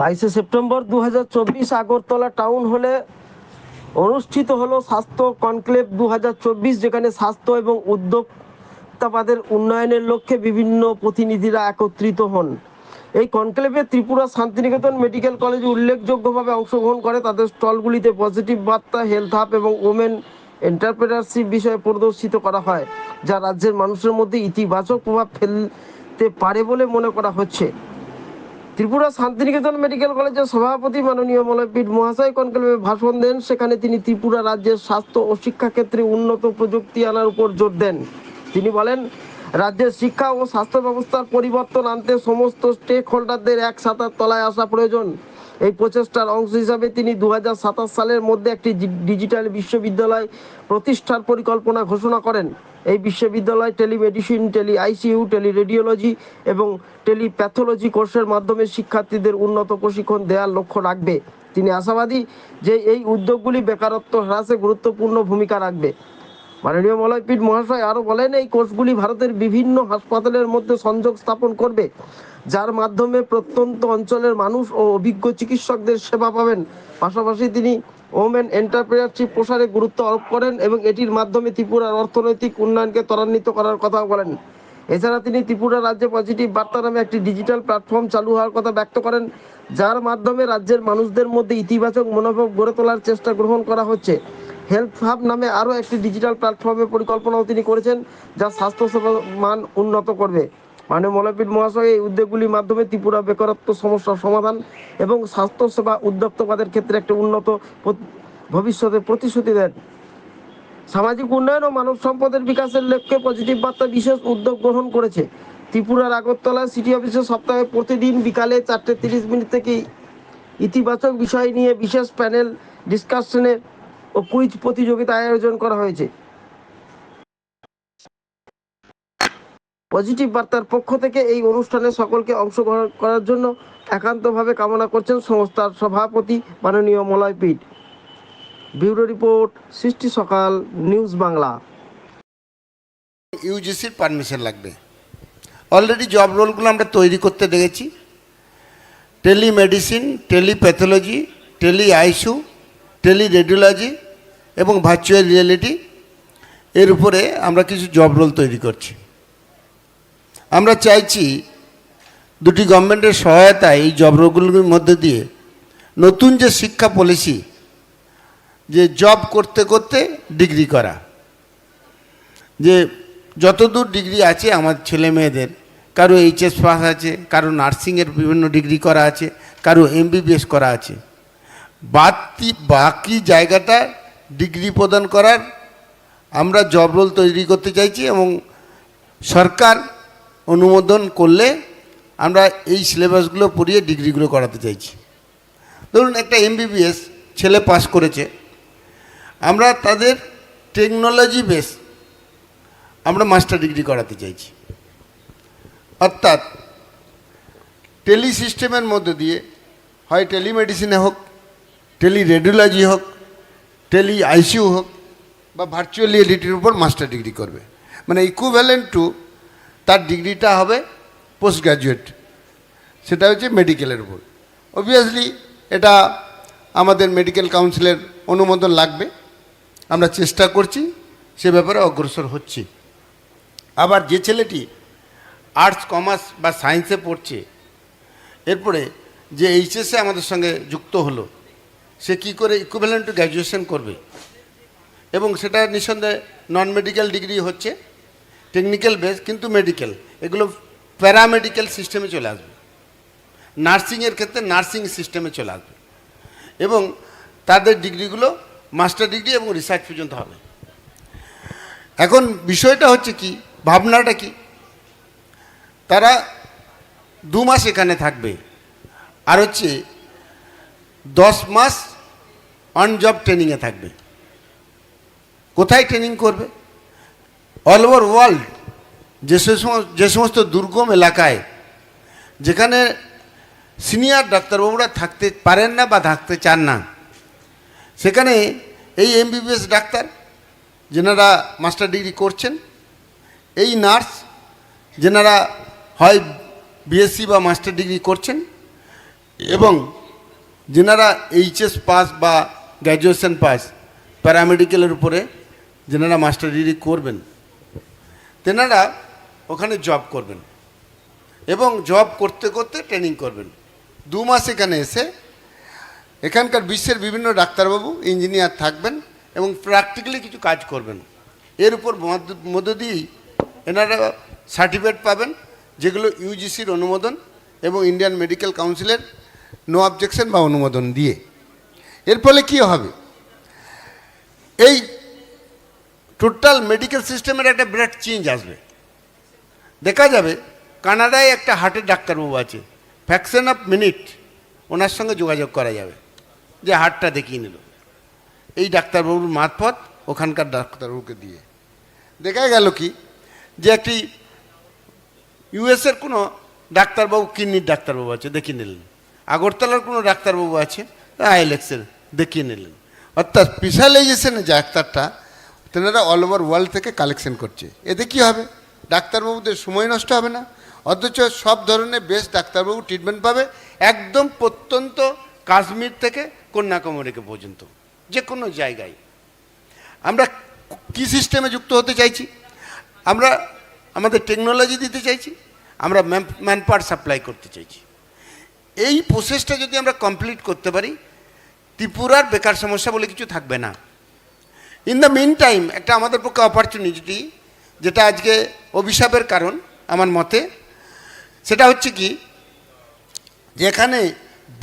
বাইশে সেপ্টেম্বর দু হাজার চব্বিশ আগরতলা টাউন হলে অনুষ্ঠিত হলো স্বাস্থ্য কনক্লেভ দু হাজার চব্বিশ, যেখানে স্বাস্থ্য এবং উদ্যোক্তাবাদের উন্নয়নের লক্ষ্যে বিভিন্ন প্রতিনিধিরা একত্রিত হন। এই কনক্লেভে ত্রিপুরা শান্তিনিকেতন মেডিকেল কলেজ উল্লেখযোগ্যভাবে অংশগ্রহণ করে। তাদের স্টলগুলিতে পজিটিভ বার্তা, হেলথ হাব এবং ওমেন এন্টারপ্রেনারশিপ বিষয়ে প্রদর্শিত করা হয়, যা রাজ্যের মানুষের মধ্যে ইতিবাচক প্রভাব ফেলতে পারে বলে মনে করা হচ্ছে। ত্রিপুরা শান্তিনিকেতন মেডিকেল কলেজের সভাপতি মাননীয় মলয়পীঠ মহাশয় কনক্লেভে ভাষণ দেন। সেখানে তিনি ত্রিপুরা রাজ্যের স্বাস্থ্য ও শিক্ষা ক্ষেত্রে উন্নত প্রযুক্তি আনার উপর জোর দেন। তিনি বলেন, রাজ্যের শিক্ষা ও স্বাস্থ্য ব্যবস্থার পরিবর্তন আনতে সমস্ত স্টেক হোল্ডারদের এক সাঁতার তলায় আসা প্রয়োজন। এই প্রচেষ্টার অংশ হিসাবে তিনি দু হাজার সাতাশ সালের মধ্যে একটি ডিজিটাল বিশ্ববিদ্যালয় প্রতিষ্ঠার পরিকল্পনা ঘোষণা করেন। এই বিশ্ববিদ্যালয় telemedicine tele ICU tele radiology এবং টেলিপ্যাথোলজি কোর্সের মাধ্যমে শিক্ষার্থীদের উন্নত প্রশিক্ষণ দেওয়ার লক্ষ্য রাখবে। তিনি আশাবাদী যে এই উদ্যোগগুলি বেকারত্ব হ্রাসে গুরুত্বপূর্ণ ভূমিকা রাখবে। মাননীয় মলয়পীঠ মহাশয় আরও বলেন, এই কোর্সগুলি ভারতের বিভিন্ন হাসপাতালের মধ্যে সংযোগ স্থাপন করবে, যার মাধ্যমে প্রত্যন্ত অঞ্চলের মানুষ ও অভিজ্ঞ চিকিৎসকদের সেবা পাবেন। পাশাপাশি তিনি ওমেন এন্টারপ্রেনারশিপ প্রসারে গুরুত্ব আরোপ করেন এবং এটির মাধ্যমে ত্রিপুরার অর্থনৈতিক উন্নয়নকে ত্বরান্বিত করার কথা বলেন। এছাড়া তিনি ত্রিপুরা রাজ্যে পজিটিভ বার্তা নামে একটি ডিজিটাল প্ল্যাটফর্ম চালু হওয়ার কথা ব্যক্ত করেন, যার মাধ্যমে রাজ্যের মানুষদের মধ্যে ইতিবাচক মনোভাব গড়ে তোলার চেষ্টা গ্রহণ করা হচ্ছে। হেলথ হাব নামে আরও একটি ডিজিটাল প্ল্যাটফর্মের পরিকল্পনাও তিনি করেছেন, যা স্বাস্থ্যসেবার মান উন্নত করবে। মানে মলপীঠ মহাশয়, এই উদ্যোগগুলির মাধ্যমে ত্রিপুরা বেকারত্ব সমস্যার সমাধান এবং স্বাস্থ্যসেবা উদ্যোক্তবাদের ক্ষেত্রে একটি উন্নত ভবিষ্যতে প্রতিশ্রুতি দেন। সামাজিক উন্নয়ন ও মানব সম্পদের বিকাশের লক্ষ্যে পজিটিভ বার্তা বিশেষ উদ্যোগ গ্রহণ করেছে। ত্রিপুরার আগরতলা সিটি অফিসে সপ্তাহে প্রতিদিন বিকালে চারটে তিরিশ মিনিট থেকে ইতিবাচক বিষয় নিয়ে বিশেষ প্যানেল ডিসকাশনের ও কুইজ প্রতিযোগিতা আয়োজন করা হয়েছে। পজিটিভ বার্তার পক্ষ থেকে এই অনুষ্ঠানে সকলকে অংশগ্রহণ করার জন্য একান্তভাবে কামনা করছেন সংস্থার সভাপতি মাননীয় মলয়পীঠ। ব্যুরো রিপোর্ট, সৃষ্টি সকাল, নিউজ বাংলা। ইউজিসির পারমিশন লাগবে। অলরেডি জব রোলগুলো আমরা তৈরি করতে দেখেছি। Telemedicine, telepathology tele ICU tele radiology এবং ভার্চুয়াল রিয়েলিটি, এর উপরে আমরা কিছু জব রোল তৈরি করছি। আমরা চাইছি দুটি গভর্নমেন্টের সহায়তায় এই জব রোলগুলোর মধ্যে দিয়ে নতুন যে শিক্ষা পলিসি, যে জব করতে করতে ডিগ্রি করা। যে যতদূর ডিগ্রি আছে আমার ছেলে মেয়েদের, কারও এইচএস পাস আছে, কারও নার্সিংয়ের বিভিন্ন ডিগ্রি করা আছে, কারও এমবিবিএস করা আছে। বাকি বাকি জায়গাটা ডিগ্রি প্রদান করার আমরা জব রোল তৈরি করতে চাইছি এবং সরকার অনুমোদন করলে আমরা এই সিলেবাসগুলো পড়িয়ে ডিগ্রিগুলো করাতে চাইছি। ধরুন একটা এমবিবিএস ছেলে পাস করেছে, আমরা তাদের টেকনোলজি বেস আমরা মাস্টার ডিগ্রি করাতে চাইছি। অর্থাৎ টেলি সিস্টেমের মধ্যে দিয়ে হয় টেলিমেডিসিনে হোক টেলি রেডিওলজি হোক টেলি আইসিউ হোক বা ভার্চুয়াল রিয়েলিটির উপর মাস্টার ডিগ্রি করবে। মানে ইকুভ্যালেন্ট টু তার ডিগ্রিটা হবে পোস্ট গ্র্যাজুয়েট সেটা হচ্ছে মেডিকেলের উপর। অবভিয়াসলি এটা আমাদের মেডিকেল কাউন্সিলের অনুমোদন লাগবে। আমরা চেষ্টা করছি, সে ব্যাপারে অগ্রসর হচ্ছি। আবার যে ছেলেটি আর্টস কমার্স বা সায়েন্সে পড়ছে, এরপরে যে এইচএসে আমাদের সঙ্গে যুক্ত হলো, সে কি করে ইকুইভ্যালেন্ট গ্র্যাজুয়েশন করবে? এবং সেটা নিঃসন্দেহে নন মেডিকেল ডিগ্রি হচ্ছে। টেকনিক্যাল বেস কিন্তু মেডিকেল এগুলো প্যারামেডিক্যাল সিস্টেমে চলে আসবে। নার্সিংয়ের ক্ষেত্রে নার্সিং সিস্টেমে চলে আসবে। এবং তাদের ডিগ্রিগুলো মাস্টার ডিগ্রি এবং রিসার্চ পর্যন্ত হবে। এখন বিষয়টা হচ্ছে কি, ভাবনাটা কি? তারা দু মাস এখানে থাকবে। আর হচ্ছে দশ মাস অন জব ট্রেনিংয়ে থাকবে। কোথায় ট্রেনিং করবে? অল ওভার ওয়ার্ল্ড যে যে সমস্ত দুর্গম এলাকায়, যেখানে সিনিয়র ডাক্তারবাবুরা থাকতে পারেন না বা থাকতে চান না, সেখানে এই এমবিবিএস ডাক্তার, যেনারা মাস্টার ডিগ্রি করছেন, এই নার্স, যেনারা হয় বিএসসি বা মাস্টার ডিগ্রি করছেন, এবং যেনারা এইচএস পাস বা গ্র্যাজুয়েশন পাস প্যারামেডিক্যালের উপরে যেনারা মাস্টার ডিগ্রি করবেন, তেনারা জব করবেন। এবং জব করতে করতে ট্রেনিং করবেন। দু মাস এখানে এসে এখানকার বিশ্বের বিভিন্ন ডাক্তারবাবু ইঞ্জিনিয়ার থাকবেন এবং প্র্যাকটিক্যালি কিছু কাজ করবেন। এর উপর মধ্য দিয়েই এনারা সার্টিফিকেট পাবেন, যেগুলো ইউজিসির অনুমোদন এবং ইন্ডিয়ান মেডিকেল কাউন্সিলের নো অবজেকশন বা অনুমোদন দিয়ে। এর ফলে কী হবে? এই টোটাল মেডিকেল সিস্টেমের একটা বিরাট চেঞ্জ আসবে। দেখা যাবে, কানাডায় একটা হার্টের ডাক্তারবাবু আছে। ফ্যাকশন অফ মিনিট ওনার সঙ্গে যোগাযোগ করা যাবে, যে হার্টটা দেখিয়ে নিল। এই ডাক্তারবাবুর মারফত ওখানকার ডাক্তারবাবুকে দিয়ে। দেখা গেল কি, যে একটি ইউএসের কোনো ডাক্তারবাবু, কিডনির ডাক্তারবাবু আছে, দেখিয়ে নিলেন। আগরতলার কোনো ডাক্তারবাবু আছে, আইএলএক্সের দেখিয়ে নিলেন। অর্থাৎ স্পেশালাইজেশনের যে ডাক্তারটা, তেনারা অল ওভার ওয়ার্ল্ড থেকে কালেকশন করছে। এতে কি হবে? ডাক্তারবাবুদের সময় নষ্ট হবে না, অথচ সব ধরনের বেস্ট ডাক্তারবাবু ট্রিটমেন্ট পাবে একদম প্রত্যন্ত কাশ্মীর থেকে কন্যাকুমারীকে পর্যন্ত, যে কোনো জায়গায়। আমরা কি সিস্টেমে যুক্ত হতে চাইছি? আমরা, আমাদের টেকনোলজি দিতে চাইছি, আমরা ম্যান পাওয়ার সাপ্লাই করতে চাইছি। এই প্রসেসটা যদি আমরা কমপ্লিট করতে পারি, ত্রিপুরার বেকার সমস্যা বলে কিছু থাকবে না। ইন দ্য মিন টাইম একটা আমাদের পক্ষে অপরচুনিটি যেটা আজকে অভিশাপের কারণ আমার মতে। সেটা হচ্ছে কি, যেখানে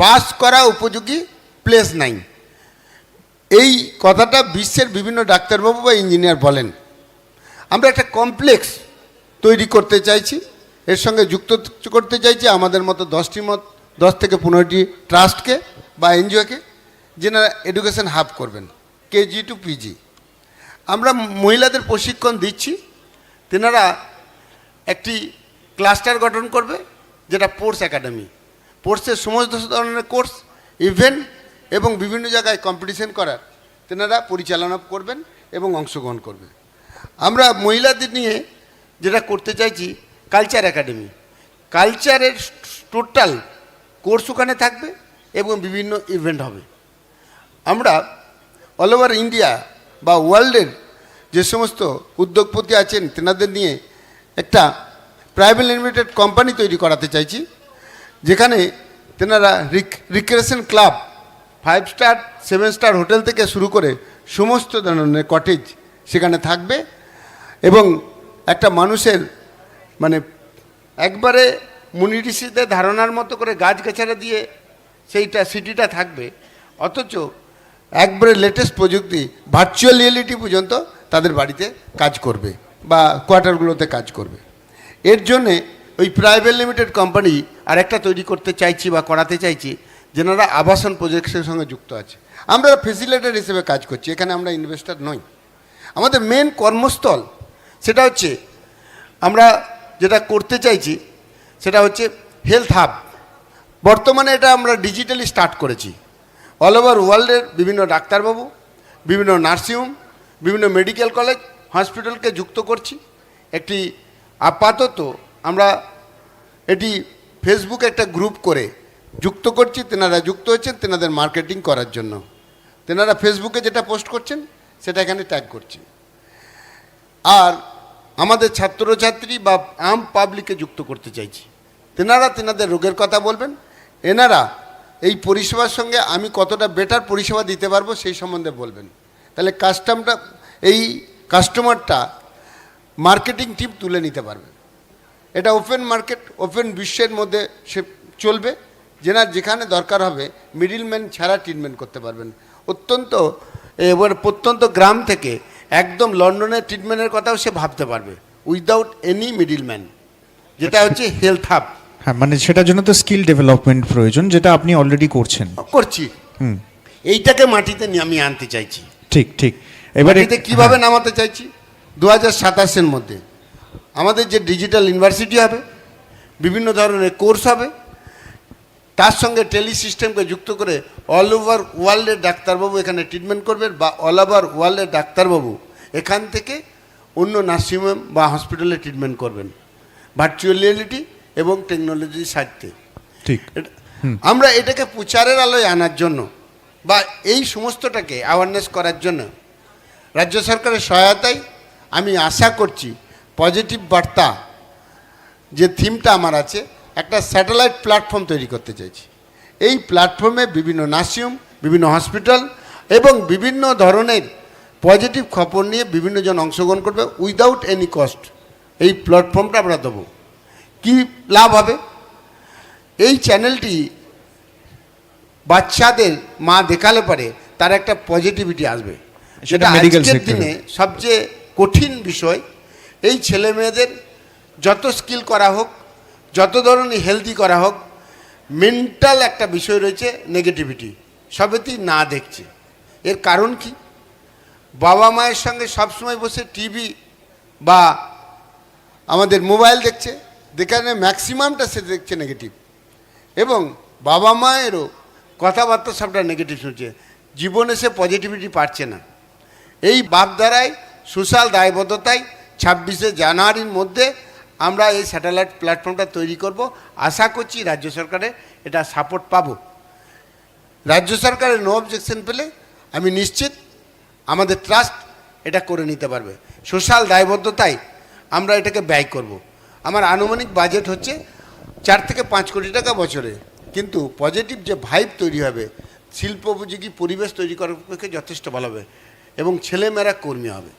বাস করা উপযোগী প্লেস নাই। এই কথাটা বিশ্বের বিভিন্ন ডাক্তারবাবু বা ইঞ্জিনিয়ার বলেন। আমরা একটা কমপ্লেক্স তৈরি করতে চাইছি, এর সঙ্গে যুক্ত করতে চাইছি আমাদের মতো দশটি মত, দশ থেকে পনেরোটি ট্রাস্টকে বা এনজিওকে, যেনারা এডুকেশন হাব করবেন, কেজি টু পিজি আমরা মহিলাদের প্রশিক্ষণ দিচ্ছি তেনারা একটি ক্লাস্টার গঠন করবে, যেটা পোর্স একাডেমি। পোর্সের সমস্ত ধরনের কোর্স, ইভেন্ট এবং বিভিন্ন জায়গায় কম্পিটিশন করার তেনারা পরিচালনা করবেন এবং অংশগ্রহণ করবে আমরা মহিলাদের নিয়ে যেটা করতে চাইছি, কালচার একাডেমি। কালচারের টোটাল কোর্স ওখানে থাকবে এবং বিভিন্ন ইভেন্ট হবে। আমরা অল ওভার ইন্ডিয়া বা ওয়ার্ল্ডের যে সমস্ত উদ্যোগপতি আছেন, তেনাদের নিয়ে একটা প্রাইভেট লিমিটেড কোম্পানি তৈরি করাতে চাইছি, যেখানে তেনারা recreation club five star seven star hotel থেকে শুরু করে সমস্ত ধরনের কটেজ সেখানে থাকবে এবং একটা মানুষের মানে একবারে মুনি ঋষিদের ধারণার মতো করে গাছগাছালা দিয়ে সেইটা, সিটিটা থাকবে। অথচ একবারে লেটেস্ট প্রযুক্তি ভার্চুয়াল রিয়েলিটি পর্যন্ত তাদের বাড়িতে কাজ করবে বা কোয়ার্টারগুলোতে কাজ করবে। এর জন্যে ওই প্রাইভেট লিমিটেড কোম্পানি আরেকটা তৈরি করতে চাইছি বা করাতে চাইছি, যেনারা আবাসন প্রজেক্টের সঙ্গে যুক্ত আছে। আমরা ফেসিলেটার হিসেবে কাজ করছি, এখানে আমরা ইনভেস্টার নই। আমাদের মেন কর্মস্থল সেটা হচ্ছে, আমরা যেটা করতে চাইছি সেটা হচ্ছে হেলথ হাব বর্তমানে এটা আমরা ডিজিটালি স্টার্ট করেছি। অল ওভার ওয়ার্ল্ডের বিভিন্ন ডাক্তারবাবু, বিভিন্ন নার্সিংহোম বিভিন্ন মেডিকেল কলেজ, হসপিটালকে যুক্ত করছি। একটি আপাতত আমরা এটি ফেসবুকে একটা গ্রুপ করে যুক্ত করছি, তেনারা যুক্ত হচ্ছেন তেনাদের মার্কেটিং করার জন্য। তেনারা ফেসবুকে যেটা পোস্ট করছেন, সেটা এখানে ট্যাগ করছি। আর আমাদের ছাত্রছাত্রী বা আম পাবলিককে যুক্ত করতে চাইছি। তেনারা তেনাদের রোগের কথা বলবেন। এনারা এই পরিষেবার সঙ্গে আমি কতটা বেটার পরিষেবা দিতে পারব সেই সম্বন্ধে বলবেন। তাহলে কাস্টমটা এই কাস্টমারটা মার্কেটিং টিম তুলে নিতে পারবে। এটা ওপেন মার্কেট ওপেন বিশ্বের মধ্যে সে চলবে। যেনার যেখানে দরকার হবে মিডিলম্যান ছাড়া ট্রিটমেন্ট করতে পারবেন। অত্যন্ত এবার প্রত্যন্ত গ্রাম থেকে একদম লন্ডনের ট্রিটমেন্টের কথাও সে ভাবতে পারবে উইদাউট এনি মিডিলম্যান যেটা হচ্ছে হেলথ হাব হ্যাঁ মানে সেটার জন্য তো স্কিল ডেভেলপমেন্ট প্রয়োজন যেটা আপনি অলরেডি করছেন। করছি। হুম। এইটাকে মাটিতে নিয়ে আমি আনতে চাইছি। ঠিক ঠিক। এবারে মাটিতে কীভাবে নামাতে চাইছি? দু হাজার সাতাশের মধ্যে। আমাদের যে ডিজিটাল ইউনিভার্সিটি হবে বিভিন্ন ধরনের কোর্স হবে তার সঙ্গে টেলি সিস্টেমকে যুক্ত করে অল ওভার ওয়ার্ল্ডের ডাক্তারবাবু এখানে ট্রিটমেন্ট করবেন বা অল ওভার ওয়ার্ল্ডের ডাক্তারবাবু এখান থেকে অন্য নার্সিংহোম বা হসপিটালে ট্রিটমেন্ট করবেন। ভার্চুয়াল রিয়েলিটি এবং টেকনোলজির সাহিত্যে ঠিক। এটা- আমরা এটাকে প্রচারের আলোয় আনার জন্য বা এই সমস্তটাকে অ্যাওয়ারনেস করার জন্য রাজ্য সরকারের সহায়তায় আমি আশা করছি পজিটিভ বার্তা যে থিমটা আমার আছে, একটা স্যাটেলাইট প্ল্যাটফর্ম তৈরি করতে চাইছি। এই প্ল্যাটফর্মে বিভিন্ন নার্সিংহোম বিভিন্ন হসপিটাল এবং বিভিন্ন ধরনের পজিটিভ খবর নিয়ে বিভিন্ন জন অংশগ্রহণ করবে উইদাউট এনি কস্ট এই প্ল্যাটফর্মটা আমরা দেবো। কী লাভ হবে? এই চ্যানেলটি বাচ্চাদের মা দেখালে পরে তার একটা পজিটিভিটি আসবে। সেটা আজকের দিনে সবচেয়ে কঠিন বিষয় এই ছেলে মেয়েদের যত স্কিল করা হোক যত ধরনের হেলদি করা হোক মেন্টাল একটা বিষয় রয়েছে নেগেটিভিটি সবেতেই না দেখছে। এর কারণ কি? বাবা মায়ের সঙ্গে সবসময় বসে টিভি বা আমাদের মোবাইল দেখছে যেখানে ম্যাক্সিমামটা সে দেখছে নেগেটিভ এবং বাবা মায়েরও কথাবার্তা সবটা নেগেটিভ শুনছে। জীবনে সে পজিটিভিটি পাচ্ছে না। এই বাগধারায় সোশ্যাল দায়বদ্ধতায় ছাব্বিশে জানুয়ারির মধ্যে আমরা এই স্যাটেলাইট প্ল্যাটফর্মটা তৈরি করব। আশা করছি রাজ্য সরকারের এটা সাপোর্ট পাবো। রাজ্য সরকারের নো অবজেকশন পেলে আমি নিশ্চিত আমাদের ট্রাস্ট এটা করে নিতে পারবে। সোশ্যাল দায়বদ্ধতায় আমরা এটাকে ব্যয় করব। আমার আনুমানিক বাজেট হচ্ছে চার থেকে পাঁচ কোটি টাকা বছরে। কিন্তু পজিটিভ যে ভাইব তৈরি হবে, শিল্পোপযোগী পরিবেশ তৈরি করার পক্ষে যথেষ্ট ভালো হবে এবং ছেলেমেয়েরা কর্মী হবে।